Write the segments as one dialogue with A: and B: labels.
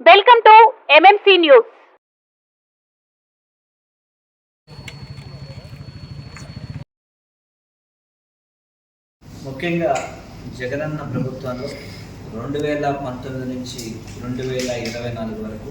A: Welcome to MMC news
B: ముఖ్యంగా జగనన్న ప్రభుత్వంలో రెండు వేల పంతొమ్మిది నుంచి రెండు వేల ఇరవై నాలుగు వరకు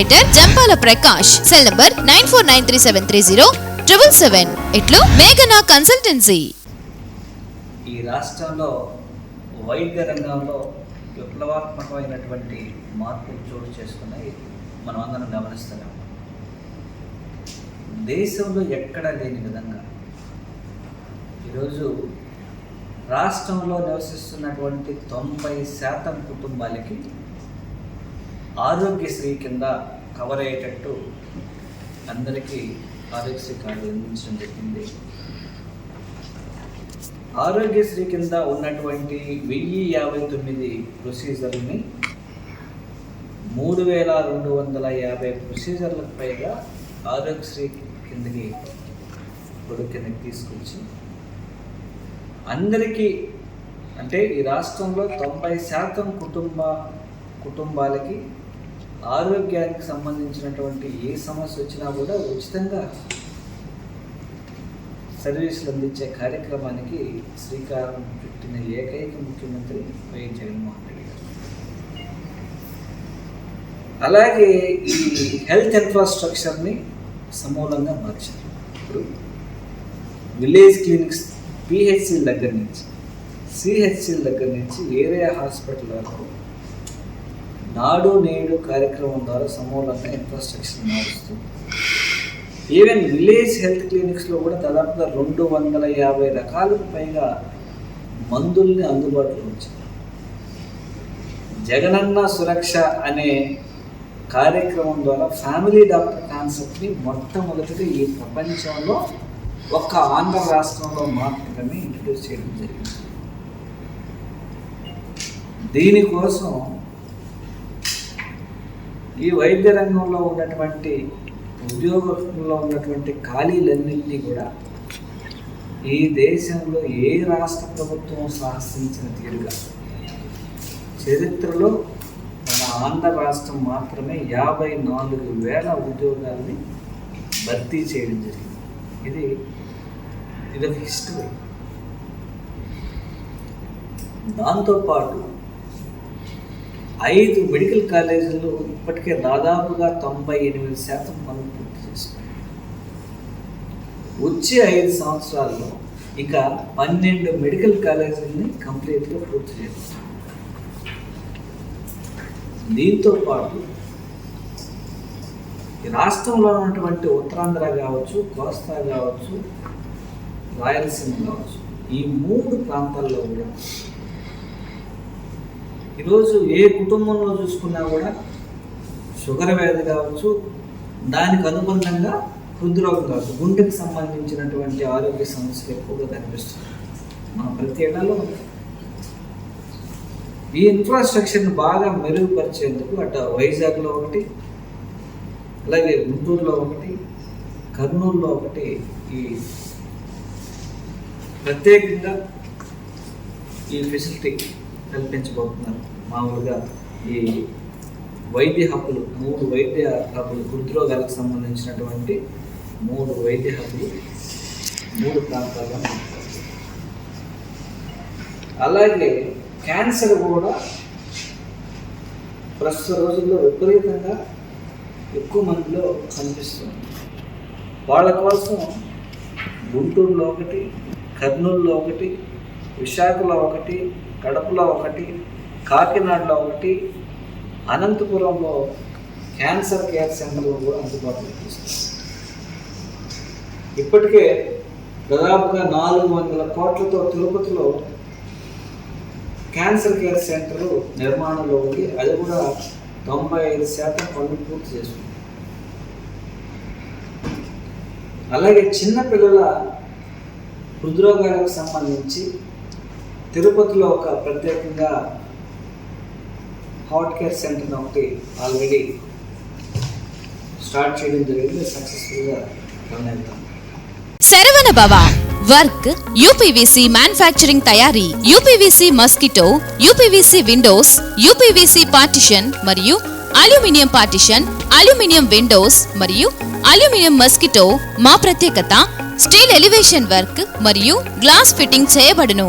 C: Proprietor Jampala Prakash. Cell number nine four nine three seven three zero. Triple seven. ఇట్లు మేఘనా కన్సల్టెన్సీ.
B: ఈ రాష్ట్రంలో వైద్య రంగంలో విప్లవాత్మకమైనటువంటి మార్పులు చోటు చేసుకున్నాయి. మనం అందరం గమనిస్తున్నాం. దేశంలో ఎక్కడా లేని విధంగా ఈరోజు రాష్ట్రంలో నివసిస్తున్నటువంటి తొంభై శాతం కుటుంబాలకి ఆరోగ్యశ్రీ కింద కవర్ అయ్యేటట్టు అందరికీ ఆరోగ్యశ్రీ కార్డు అందించడం జరిగింది. ఆరోగ్యశ్రీ కింద ఉన్నటువంటి వెయ్యి యాభై తొమ్మిది ప్రొసీజర్ని మూడు వేల రెండు వందల యాభై ప్రొసీజర్లకు పైగా ఆరోగ్యశ్రీ కిందకి ఇప్పుడు కిందకి తీసుకొచ్చి అందరికీ అంటే ఈ రాష్ట్రంలో తొంభై శాతం కుటుంబ కుటుంబాలకి ఆరోగ్యానికి సంబంధించినటువంటి ఏ సమస్య వచ్చినా కూడా ఉచితంగా సర్వీసులు అందించే కార్యక్రమానికి శ్రీకారం చుట్టిన ఏకైక ముఖ్యమంత్రి వైఎస్ జగన్మోహన్ రెడ్డి గారు. అలాగే ఈ హెల్త్ ఇన్ఫ్రాస్ట్రక్చర్ని సమూలంగా మార్చారు. ఇప్పుడు విలేజ్ క్లినిక్స్ పిహెచ్సి దగ్గర నుంచి సిహెచ్సి దగ్గర నుంచి ఏరియా హాస్పిటల్ వరకు నాడు నేడు కార్యక్రమం ద్వారా సమూలంగా ఇన్ఫ్రాస్ట్రక్చర్ మారుస్తుంది ఈవెన్ విలేజ్ హెల్త్ క్లినిక్స్లో కూడా దాదాపుగా రెండు వందల యాభై రకాలకు పైగా మందుల్ని అందుబాటులో ఉంచారు. జగనన్న సురక్ష అనే కార్యక్రమం ద్వారా ఫ్యామిలీ డాక్టర్ కాన్సెప్ట్ని మొట్టమొదటిగా ఈ ప్రపంచంలో ఒక్క ఆంధ్ర రాష్ట్రంలో మాత్రమే ఇంట్రడ్యూస్ చేయడం జరిగింది. దీనికోసం ఈ వైద్య రంగంలో ఉన్నటువంటి ఉద్యోగంలో ఉన్నటువంటి ఖాళీలన్నింటినీ కూడా ఈ దేశంలో ఏ రాష్ట్ర ప్రభుత్వం సాహసించిన తీరుగా. చరిత్రలో మన ఆంధ్ర రాష్ట్రం మాత్రమే యాభై నాలుగు వేల ఉద్యోగాల్ని భర్తీ చేయడం జరిగింది. ఇది ఇది ఒక హిస్టరీ. దాంతోపాటు ఐదు మెడికల్ కాలేజీలు ఇప్పటికే దాదాపుగా తొంభై ఎనిమిది శాతం పనులు పూర్తి చేసుకున్నాయి వచ్చే ఐదు సంవత్సరాల్లో ఇక పన్నెండు మెడికల్ కాలేజీలని కంప్లీట్గా పూర్తి చేస్తాం దీంతో పాటు ఈ రాష్ట్రంలో ఉన్నటువంటి ఉత్తరాంధ్ర కావచ్చు కోస్తా కావచ్చు రాయలసీమ కావచ్చు ఈ మూడు ప్రాంతాల్లో కూడా ఈరోజు ఏ కుటుంబంలో చూసుకున్నా కూడా షుగర్ వ్యాధి కావచ్చు దానికి అనుబంధంగా హృద్రోగం కావచ్చు గుండెకి సంబంధించినటువంటి ఆరోగ్య సమస్యలు ఎక్కువగా కనిపిస్తుంది మన ప్రతి ఏడాలో ఈ ఇన్ఫ్రాస్ట్రక్చర్ని బాగా మెరుగుపరిచేందుకు అటు వైజాగ్లో ఒకటి అలాగే గుంటూరులో ఒకటి కర్నూలులో ఒకటి ఈ ప్రత్యేకంగా ఈ ఫెసిలిటీ కల్పించబోతున్నారు మామూలుగా ఈ వైద్య హక్కులు మూడు వైద్య హక్కులు హృద్రోగాలకు సంబంధించినటువంటి మూడు వైద్య హక్కులు మూడు ప్రాంతాల్లో అలాగే క్యాన్సర్ కూడా ప్రస్తుత రోజుల్లో విపరీతంగా ఎక్కువ మందిలో కనిపిస్తుంది. వాళ్ళ కోసం గుంటూరులో ఒకటి కర్నూలులో ఒకటి విశాఖలో ఒకటి కడపలో ఒకటి కాకినాడలో ఒకటి అనంతపురంలో క్యాన్సర్ కేర్ సెంటర్లు కూడా అందుబాటులో తీసుకొస్తారు ఇప్పటికే దాదాపుగా నాలుగు వందల కోట్లతో తిరుపతిలో క్యాన్సర్ కేర్ సెంటర్ నిర్మాణంలో ఉంది. అది కూడా తొంభై ఐదు శాతం పనులు పూర్తి చేసుకుంటాం అలాగే చిన్నపిల్లల హృద్రోగాలకు సంబంధించి తిరుపతిలో ఒక ప్రత్యేకంగా హార్ట్ కేర్ సెంటర్ ఒకటి ఆల్రెడీ స్టార్ట్ చేయడం జరిగింది సక్సెస్ఫుల్గా రన్ అవుతాం.
C: Saravana Bhava work UPVC manufacturing తయారీ UPVC mosquito UPVC windows UPVC partition మరియు అల్యూమినియం పార్టిషన్ అల్యూమినియం విండోస్ మరియు అల్యూమినియం మస్కిటో మా ప్రత్యేకత స్టీల్ ఎలివేషన్ వర్క్ మరియు గ్లాస్ ఫిట్టింగ్ చేయబడును.